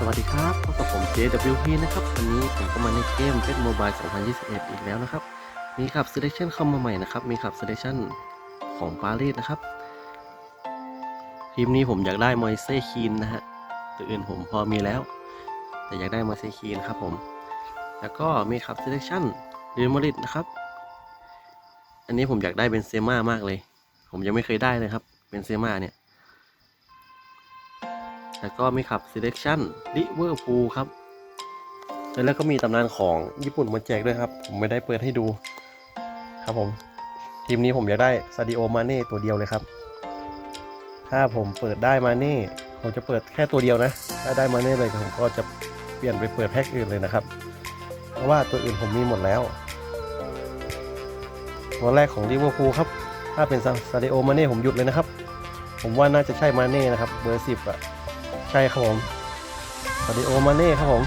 สวัสดีครับพบกับผม JWP นะครับ วันนี้ผมก็มาในเกม p e t Mobile 2021 อีกแล้วนะครับ มีขับ Selection เข้ามาใหม่นะครับ มีขับ Selection ของปารีสนะครับทีมนี้ผมอยากได้มอยเซ่คีนนะฮะ ตัวอื่นผมพอมีแล้ว แต่อยากได้มอยเซ่คีนครับผม แล้วก็มีขับ Selection เรอัลมาดริดนะครับ อันนี้ผมอยากได้เบนเซม่ามากเลย ผมยังไม่เคยได้เลยครับเบนเซม่าเนี่ย แล้วก็มีขับ selection ลิเวอร์พูลครับ แล้วก็มีตำนานของญี่ปุ่นมาแจกด้วยครับ ผมไม่ได้เปิดให้ดู ครับผม ทีมนี้ผมอยากได้ซาดิโอมาเน่ตัวเดียวเลยครับ ถ้าผมเปิดได้มาเน่ผมจะเปิดแค่ตัวเดียวนะ ถ้าได้มาเน่เลยผมก็จะเปลี่ยนไปเปิดแพ็คอื่นเลยนะครับ เพราะว่าตัวอื่นผมมีหมดแล้วตัวแรกของลิเวอร์พูลครับ ถ้าเป็นซาดิโอมาเน่ผมหยุดเลยนะครับ ผมว่าน่าจะใช่มาเน่นะครับ เบอร์สิบอะ ใช่ครับผมสวัสดีโอมาเน่ครับผม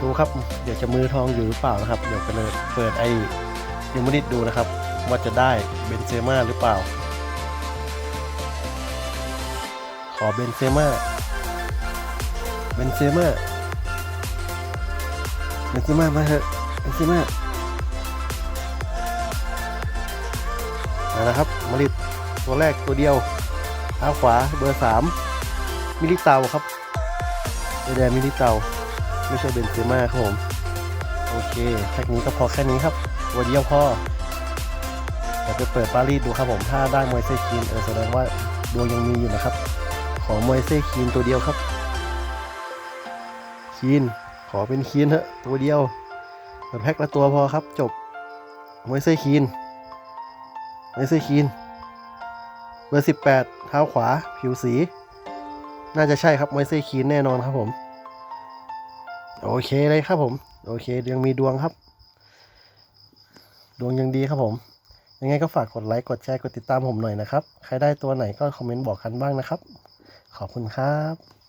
ดูครับ เดี๋ยวจะมือทองอยู่หรือเปล่านะครับ เดี๋ยวไปเลยเปิดไอ้ยูมาริดดูนะครับ ว่าจะได้เบนเซม่าหรือเปล่า ขอเบนเซม่าเบนเซม่าเบนเซม่ามาเถอะเบนเซม่ามาแล้วครับมาริด ตัวแรกตัวเดียวเท้าขวาเบอร์สามมิลิเตาครับแดนมิลิเตาไม่ใช่เบนเซม่าครับผม โอเคแค่นี้ก็พอแค่นี้ครับตัวเดียวพอเดี๋ยวไปเปิดปารีสดูครับผมถ้าได้มวยเซคีนเออแสดงว่าดวงยังมีอยู่นะครับ ขอมวยเซคีนตัวเดียวครับคีนขอเป็นคีนเถอะตัวเดียวเปิดแพ็คละตัวพอครับจบมวยเซคีนมวยเซคีน บอร์ 18 เท้าขวา ผิวสี น่าจะใช่ครับไมเซคีนแน่นอนครับผม โอเคเลยครับผม โอเคยังมีดวงครับ ดวงยังดีครับผม ยังไงก็ฝากกดไลค์ กดแชร์ กดติดตามผมหน่อยนะครับ ใครได้ตัวไหนก็คอมเมนต์บอกกันบ้างนะครับ ขอบคุณครับ